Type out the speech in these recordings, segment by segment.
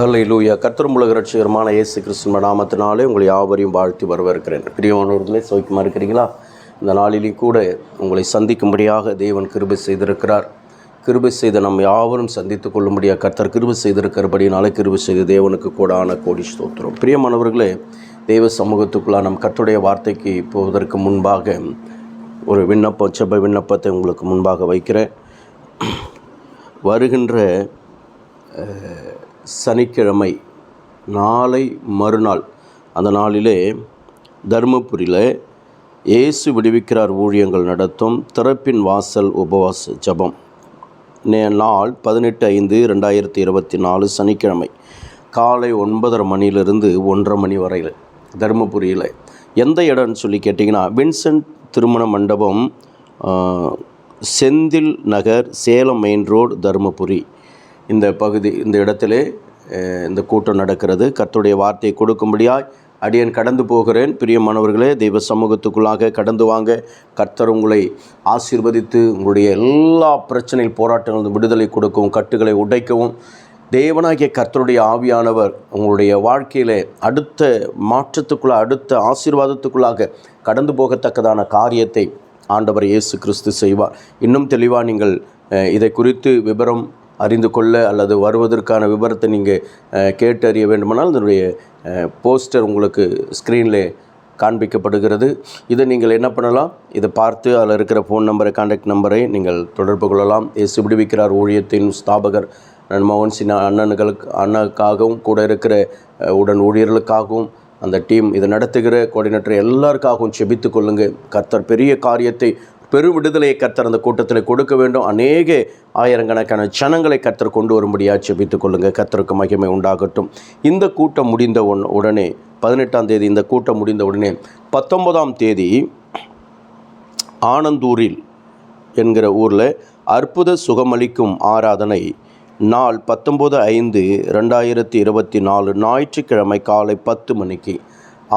ஹலை லூயா கத்திரமுலக ரட்சிகரமான இயேசு கிறிஸ்துவ நாமத்தினாலே உங்களை யாவரையும் வாழ்த்தி வரவேற்கிறேன். பிரியமானவர்களே சோக்கியமாக இருக்கிறீங்களா இந்த நாளிலும் கூட உங்களை சந்திக்கும்படியாக தேவன் கிருபை செய்திருக்கிறார். கிருபை செய்த நம் யாவரும் சந்தித்து கொள்ளும்படியாக கர்த்தர் கிருபை செய்திருக்கிறபடினாலே கிருபை செய்த தேவனுக்கு கூடான கோடி ஸ்தோத்திரம். பிரியமானவர்களே தேவ சமூகத்துக்குள்ளே நம் கர்த்தருடைய வார்த்தைக்கு போவதற்கு முன்பாக ஒரு விண்ணப்பம் செப்ப விண்ணப்பத்தை உங்களுக்கு முன்பாக வைக்கிறேன். வருகின்ற சனிக்கிழமை நாளை மறுநாள் அந்த நாளிலே தருமபுரியில் இயேசு விடுவிக்கிறார் ஊழியங்கள் நடத்தும் திறப்பின் வாசல் உபவாச ஜபம். நே நாள் பதினெட்டு ஐந்து ரெண்டாயிரத்தி இருபத்தி நாலு சனிக்கிழமை காலை ஒன்பதரை மணியிலிருந்து ஒன்றரை மணி வரையில் தருமபுரியில். எந்த இடம்னு சொல்லி கேட்டிங்கன்னா வின்சென்ட் திருமண மண்டபம் செந்தில் நகர் சேலம் மெயின் ரோடு தருமபுரி. இந்த பகுதி இந்த இடத்திலே இந்த கூட்டம் நடக்கிறது. கர்த்தருடைய வார்த்தையை கொடுக்கும்படியாய் அடியேன் கடந்து போகிறேன். பிரியமானவர்களே தெய்வ சமூகத்துக்குள்ளாக கடந்து வாங்க. கர்த்தர் உங்களை ஆசீர்வதித்து உங்களுடைய எல்லா பிரச்சனையில் போராட்டங்களும் விடுதலை கொடுக்கவும் கட்டுகளை உடைக்கவும். தேவனாகிய கர்த்தருடைய ஆவியானவர் உங்களுடைய வாழ்க்கையில் அடுத்த மாற்றத்துக்குள்ள அடுத்த ஆசீர்வாதத்துக்குள்ளாக கடந்து போகத்தக்கதான காரியத்தை ஆண்டவர் இயேசு கிறிஸ்து செய்வார். இன்னும் தெளிவாக நீங்கள் இதை குறித்து விவரம் அறிந்து கொள்ள அல்லது வருவதற்கான விவரத்தை நீங்கள் கேட்டு அறிய வேண்டுமானால் இதனுடைய போஸ்டர் உங்களுக்கு ஸ்க்ரீனில் காண்பிக்கப்படுகிறது. இதை நீங்கள் என்ன பண்ணலாம்? இதை பார்த்து அதில் இருக்கிற ஃபோன் நம்பரை காண்டாக்ட் நம்பரை நீங்கள் தொடர்பு கொள்ளலாம். எஸ் விடுவிக்கிறார் ஊழியத்தின் ஸ்தாபகர் மோகன் சின்ன அண்ணனுகளுக்கு அண்ணனுக்காகவும் கூட இருக்கிற உடன் ஊழியர்களுக்காகவும் அந்த டீம் இதை நடத்துகிற கோஆர்டினேட்டர் எல்லாருக்காகவும் செபித்து கொள்ளுங்கள் கர்த்தர் பெரிய காரியத்தை பெரும் விடுதலையை கத்தர் அந்த கூட்டத்தில் கொடுக்க வேண்டும். அநேக ஆயிரக்கணக்கான ஜனங்களை கத்தர் கொண்டு வரும்படியாக செபித்துக் கொள்ளுங்க கத்தருக்கு மகிமை உண்டாகட்டும். இந்த கூட்டம் முடிந்த உன் உடனே பதினெட்டாம் தேதி இந்த கூட்டம் முடிந்த உடனே பத்தொன்பதாம் தேதி ஆனந்தூரில் என்கிற ஊரில் அற்புத சுகமளிக்கும் ஆராதனை நாள் பத்தொம்போது ஐந்து ரெண்டாயிரத்தி இருபத்தி நாலு ஞாயிற்றுக்கிழமை காலை பத்து மணிக்கு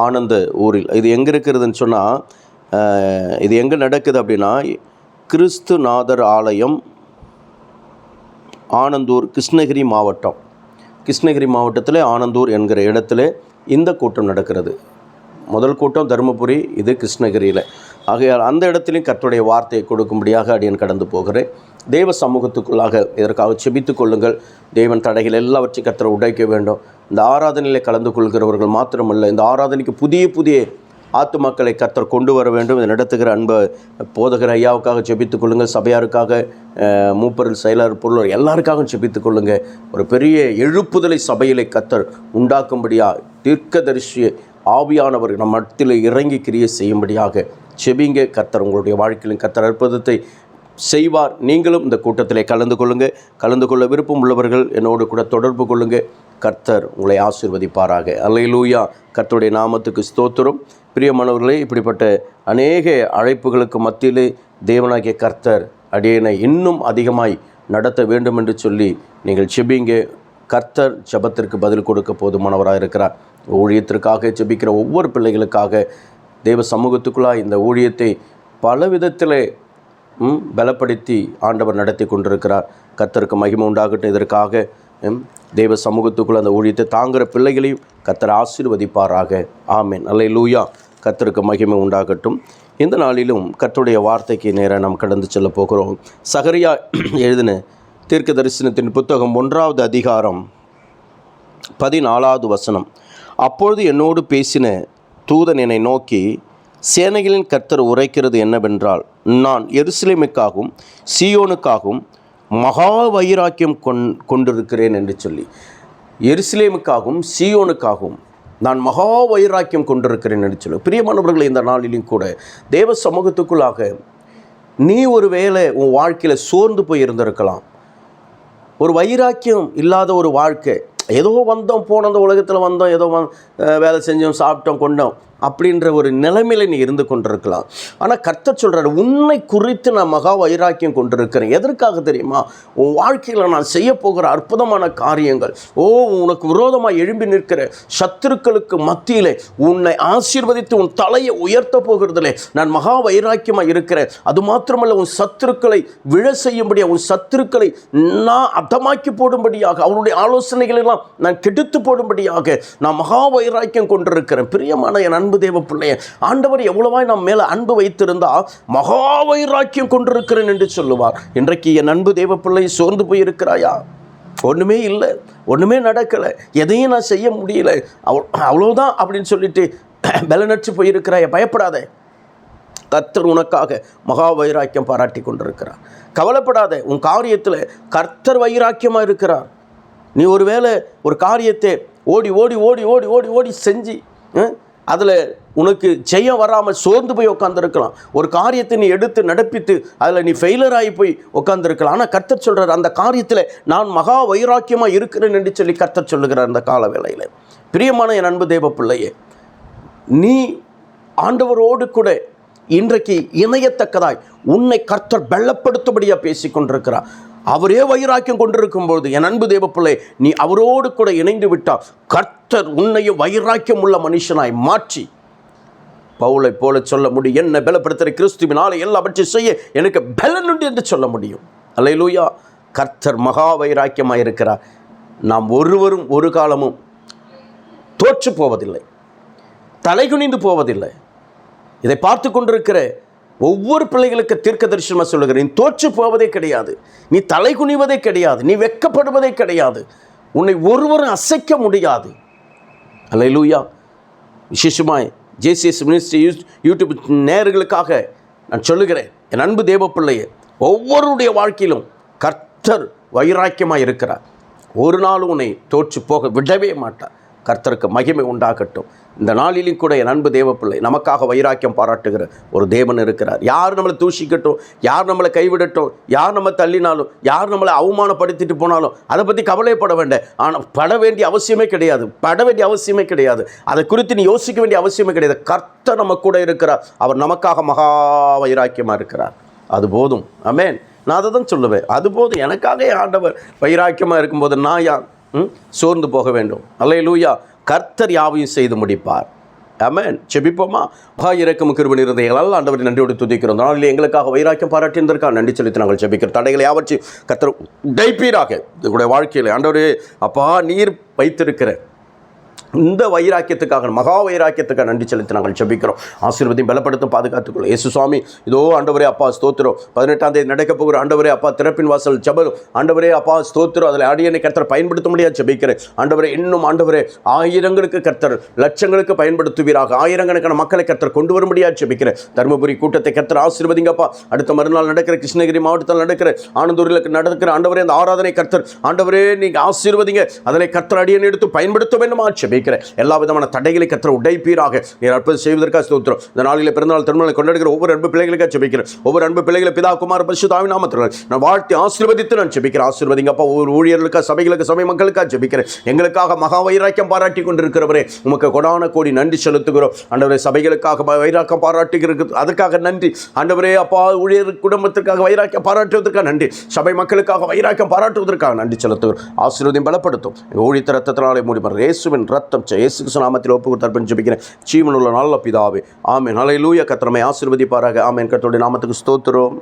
ஆனந்த ஊரில். இது எங்கே இருக்கிறதுன்னு சொன்னால் இது எங்கே நடக்குது அப்படின்னா கிறிஸ்துநாதர் ஆலயம் ஆனந்தூர் கிருஷ்ணகிரி மாவட்டம். கிருஷ்ணகிரி மாவட்டத்தில் ஆனந்தூர் என்கிற இடத்துல இந்த கூட்டம் நடக்கிறது. முதல் கூட்டம் தருமபுரி இது கிருஷ்ணகிரியில். ஆகையால் அந்த இடத்துலையும் கர்த்தருடைய வார்த்தையை கொடுக்கும்படியாக அடியன் கடந்து போகிறேன். தேவ சமூகத்துக்குள்ளாக இதற்காக செபித்து கொள்ளுங்கள். தேவன் தடைகள் எல்லாவற்றையும் கர்த்தரை உடைக்க வேண்டும். இந்த ஆராதனையில் கலந்து கொள்கிறவர்கள் மாத்திரமல்ல இந்த ஆராதனைக்கு புதிய புதிய ஆத்துமாக்களை கத்தர் கொண்டு வர வேண்டும். இதை நடத்துகிற அன்பு போதகர் ஐயாவுக்காக ஜெபித்துக் கொள்ளுங்கள். சபையாருக்காக மூப்பரில் செயலர் பொருளர் எல்லாருக்காகவும் ஜெபித்துக் கொள்ளுங்கள். ஒரு பெரிய எழுப்புதலை சபையிலே கத்தர் உண்டாக்கும்படியாக தீர்க்கதரிசி ஆவியானவர் நம் மடத்தில் இறங்கி கிரியை செய்யும்படியாக செபிங்க. கத்தர் உங்களுடைய வாழ்க்கையிலும் கத்தர் அற்புதத்தை செய்வார். நீங்களும் இந்த கூட்டத்தில் கலந்து கொள்ளுங்கள். கலந்து கொள்ள விருப்பம் உள்ளவர்கள் என்னோடு கூட தொடர்பு கொள்ளுங்கள். கர்த்தர் உங்களை ஆசீர்வதிப்பாராக. அல்லையிலூயா கர்த்தருடைய நாமத்துக்கு ஸ்தோத்திரம். பிரியமானவர்களே இப்படிப்பட்ட அநேக அழைப்புகளுக்கு மத்தியிலே தேவனாகிய கர்த்தர் அடியேனை இன்னும் அதிகமாய் நடத்த வேண்டும் என்று சொல்லி நீங்கள் செபிங்க கர்த்தர் ஜபத்திற்கு பதில் கொடுக்க போதுமானவராக இருக்கிறார். ஊழியத்திற்காக ஜெபிக்கிற ஒவ்வொரு பிள்ளைகளுக்காக தேவ சமூகத்துக்குள்ளாய் இந்த ஊழியத்தை பல விதத்திலே பலப்படுத்தி ஆண்டவர் நடத்தி கொண்டிருக்கிறார். கர்த்தருக்கு மகிமை உண்டாகட்டும். இதற்காக தெய்வ தேவ சமூகத்துக்குள்ள அந்த ஊழியத்தை தாங்குகிற பிள்ளைகளையும் கத்தர் ஆசீர்வதிப்பாராக. ஆமேன். அல்ல லூயா கத்தருக்கு மகிமை உண்டாகட்டும். இந்த நாளிலும் கத்தருடைய வார்த்தைக்கு நேராக நாம் கடந்து செல்ல போகிறோம். சகரியா எழுதின தீர்க்க தரிசனத்தின் புத்தகம் ஒன்றாவது அதிகாரம் பதினாலாவது வசனம். அப்பொழுது என்னோடு பேசின தூதன் என்னை நோக்கி சேனைகளின் கர்த்தர் உரைக்கிறது என்னவென்றால் நான் எருசலேமுக்காகவும் சியோனுக்காகவும் மகா வைராக்கியம் கொண் கொண்டிருக்கிறேன் என்று சொல்லி. எருசலேமுக்காகவும் சியோனுக்காகவும் நான் மகா வைராக்கியம் கொண்டிருக்கிறேன் என்று சொல்லி. பிரியமானவர்களை இந்த நாளிலும் கூட தேவ சமூகத்துக்குள்ளாக நீ ஒரு வேளை உன் வாழ்க்கையில் சோர்ந்து போய் இருந்திருக்கலாம். ஒரு வைராக்கியம் இல்லாத ஒரு வாழ்க்கை. ஏதோ வந்தோம் போனோம் அந்த உலகத்தில் வந்தோம் ஏதோ வந் வேலை செஞ்சோம் சாப்பிட்டோம் கொண்டோம். அப்படின்ற ஒரு நிலைமையில நீ இருந்து கொண்டிருக்கலாம். ஆனால் கர்த்தர் சொல்கிறார் உன்னை குறித்து நான் மகா வைராக்கியம் கொண்டிருக்கிறேன். எதற்காக தெரியுமா? உன் வாழ்க்கையில் நான் செய்ய போகிற அற்புதமான காரியங்கள். ஓ உனக்கு விரோதமாக எழும்பி நிற்கிற சத்துருக்களுக்கு மத்தியிலே உன்னை ஆசீர்வதித்து உன் தலையை உயர்த்த போகிறதிலே நான் மகா வைராக்கியமாக இருக்கிறேன். அது மாத்திரமல்ல உன் சத்துருக்களை விழ செய்யும்படியாக உன் சத்துருக்களை நான் அதமாக்கி போடும்படியாக அவனுடைய ஆலோசனைகளெல்லாம் நான் கெடுத்து போடும்படியாக நான் மகா வைராக்கியம் கொண்டிருக்கிறேன். பிரியமான என் அன்பு தேவ பிள்ளைய ஆண்டவர் எவ்வளவாய் நம் மேலே அன்பு வைத்திருந்தால் மகா வைராக்கியம் கொண்டிருக்கிறேன் என்று சொல்லுவார். இன்றைக்கு என் அன்பு தேவ பிள்ளை சோர்ந்து போயிருக்கிறாயா? ஒன்றுமே இல்லை ஒன்றுமே நடக்கலை எதையும் நான் செய்ய முடியல. அவ் அவ்வளோதான் அப்படின்னு சொல்லிட்டு பலனற்று போயிருக்கிறாய பயப்படாத. கர்த்தர் உனக்காக மகா வைராக்கியம் பாராட்டி கொண்டிருக்கிறார். கவலைப்படாத உன் காரியத்தில் கர்த்தர் வைராக்கியமாக இருக்கிறார். நீ ஒருவேளை ஒரு காரியத்தை ஓடி ஓடி ஓடி ஓடி ஓடி ஓடி செஞ்சு அதில் உனக்கு ஜெயம் வராமல் சோர்ந்து போய் உட்காந்துருக்கலாம் ஒரு காரியத்தை நீ எடுத்து நடப்பித்து அதில் நீ ஃபெயிலர் ஆகி போய் உட்காந்துருக்கலாம் ஆனால் கர்த்தர் சொல்கிறார் அந்த காரியத்தில் நான் மகா வைராக்கியமாக இருக்கிறேன் என்று சொல்லி கர்த்தர் சொல்லுகிறார் அந்த கால வேளையில். பிரியமான என் அன்பு தேவ பிள்ளையே நீ ஆண்டவரோடு கூட இன்றைக்கு இணையத்தக்கதாய் உன்னை கர்த்தர் பலப்படுத்தும்படியாக பேசிக்கொண்டிருக்கிறார். அவரே வைராக்கியம் கொண்டிருக்கும் பொழுது என் அன்பு தேவப்பிள்ளை நீ அவரோடு கூட இணைந்து விட்டால் கர்த்தர் உன்னையும் வைராக்கியம் உள்ள மனுஷனாய் மாற்றி. பவுலை போல சொல்ல முடியும் என்ன பலப்படுத்துகிற கிறிஸ்துவினால எல்லாவற்றையும் செய்ய எனக்கு பலன் உண்டு என்று சொல்ல முடியும். அலையிலூயா கர்த்தர் மகா வைராக்கியமாக இருக்கிறார் நாம் ஒருவரும் ஒரு காலமும் தோற்று போவதில்லை தலைகுனிந்து போவதில்லை. இதை பார்த்து கொண்டிருக்கிற ஒவ்வொரு பிள்ளைகளுக்கு தீர்க்க தரிசனமாக சொல்லுகிறேன் நீ தோற்று போவதே கிடையாது. நீ தலை குனிவதே கிடையாது. நீ வெட்கப்படுவதே கிடையாது. உன்னை ஒருவரும் அசைக்க முடியாது. அல்லேலூயா. விசேஷமாய் ஜேசிஎஸ் மினிஸ்ட்ரி யூ யூடியூப் நேர்களுக்காக நான் சொல்லுகிறேன். என் அன்பு தேவ பிள்ளையே ஒவ்வொருடைய வாழ்க்கையிலும் கர்த்தர் வைராக்கியமாக இருக்கிறார். ஒரு நாளும் உன்னை தோற்று போக விடவே மாட்டார். கர்த்தருக்கு மகிமை உண்டாகட்டும். இந்த நாளிலும் கூட என் அன்பு தேவப்பிள்ளை நமக்காக வைராக்கியம் பாராட்டுகிற ஒரு தேவன் இருக்கிறார். யார் நம்மளை தூஷிக்கட்டும் யார் நம்மளை கைவிடட்டும் யார் நம்ம தள்ளினாலும் யார் நம்மளை அவமானப்படுத்திட்டு போனாலும் அதை பற்றி கவலைப்பட வேண்டாம். ஆனால் பட வேண்டிய அவசியமே கிடையாது பட வேண்டிய அவசியமே கிடையாது. அதை குறித்து நீ யோசிக்க வேண்டிய அவசியமே கிடையாது. கர்த்தர் நம்ம கூட இருக்கிறார் அவர் நமக்காக மகா வைராக்கியமாக இருக்கிறார். அது போதும். அமேன் நான் அதை தான் சொல்லுவேன். அது போதும். எனக்காக ஆண்டவர் வைராக்கியமாக இருக்கும்போது நான் யார்? சோர்ந்து போக வேண்டும் அல்லேலூயா கர்த்தர் யாவையும் செய்து முடிப்பார் அமேன் செபிப்போமா பா இறக்கம் கிருபன் இருந்தைகளால் ஆண்டவரை நன்றியோடு துதிக்கிறோம் நாளில் எங்களுக்காக வைராக்கியம் பாராட்டியிருந்திருக்காக நன்றி செலுத்தி நாங்கள் செபிக்கிறோம் தடைகளை யாவற்றி கத்தர் டைப்பீராக எங்களுடைய வாழ்க்கையில் ஆண்டவரே அப்பா நீர் வைத்திருக்கிற இந்த வைராக்கியத்துக்காக மகா வைராக்கியத்துக்காக நன்றி செலுத்தி நாங்கள் ஜபிக்கிறோம். ஆசீர்வதியும் பலப்படுத்தும் பாதுகாத்துக்கொள்ளும். இயேசு சுவாமி இதோ ஆண்டவரே அப்பா ஸ்தோத்திரம். பதினெட்டாம் தேதி நடக்க போகிற ஆண்டவரே அப்பா திறப்பின் வாசல் ஜபலும் ஆண்டவரே அப்பா ஸ்தோத்திரம். அதில் அடியனை கர்த்தர் பயன்படுத்த முடியாது ஜபிக்கிறேன். ஆண்டவரே இன்னும் ஆண்டவரே ஆயிரங்களுக்கு கர்த்தர் லட்சங்களுக்கு பயன்படுத்துவீராக. ஆயிரக்கணக்கான மக்களை கர்த்தர் கொண்டு வர முடியாது ஜபிக்கிறேன். தருமபுரி கூட்டத்தை கர்த்தர் ஆசீர்வதிங்கப்பா. அடுத்த மறுநாள் நடக்கிற கிருஷ்ணகிரி மாவட்டத்தில் நடக்கிற ஆனந்தூரில் நடக்கிற ஆண்டவரே அந்த ஆராதனை கர்த்தர் ஆண்டவரே நீங்கள் ஆசீர்வதிங்க. அதில் கர்த்தர் அடியனை எடுத்து பயன்படுத்த வேண்டுமா? ஜபிக்கிறேன். எல்லா விதமான தடைகளை கத்திர உடைப்பீராக. நீர் அற்புதம் செய்வதற்காக ஸ்தோத்திரம். இந்த நாளில் பிறந்தநாள் திருமணம் கொண்டாடுகிற ஒவ்வொரு அன்பு பிள்ளைகளுக்காக ஜெபிக்கிறேன். ஒவ்வொரு அன்பு பிள்ளைகளை பிதா குமார் பரிசுத்தாவி நாமத்தில் நான் வாழ்த்தி ஆசீர்வதித்து நான் ஜெபிக்கிறேன். ஆசீர்வதிங்கப்பா ஒவ்வொரு ஊழியர்களுக்காக சபைகளுக்கு சபை மக்களுக்காக ஜெபிக்கிறேன். எங்களுக்காக மகா வைராக்கியம் பாராட்டி கொண்டிருக்கிறவரே உமக்கு கொடான கோடி நன்றி செலுத்துகிறோம். அண்டவரை சபைகளுக்காக வைராக்கம் பாராட்டுகிறது அதுக்காக நன்றி. ஆண்டவரே அப்பா ஊழியர் குடும்பத்திற்காக வைராக்கியம் பாராட்டுவதற்காக நன்றி. சபை மக்களுக்காக வைராக்கியம் பாராட்டுவதற்காக நன்றி செலுத்துகிறோம். ஆசீர்வதியும் பலப்படுத்தும். எங்கள் ஊழித்த ரத்தத்தினாலே மூடிப்பார் இயேசுவின் ரத்தம் செ- இயேசு நாமத்தில் ஒப்பு கொடுத்தார் ஜெபிக்கிறேன். ஜீவனுள்ள நல்ல பிதாவே. ஆமேன். ஹalleluya. லூய கத்திரமை ஆசிர்வதிப்பாராக. ஆமேன். கத்தோடைய நாமத்துக்கு ஸ்தோத்திரம்.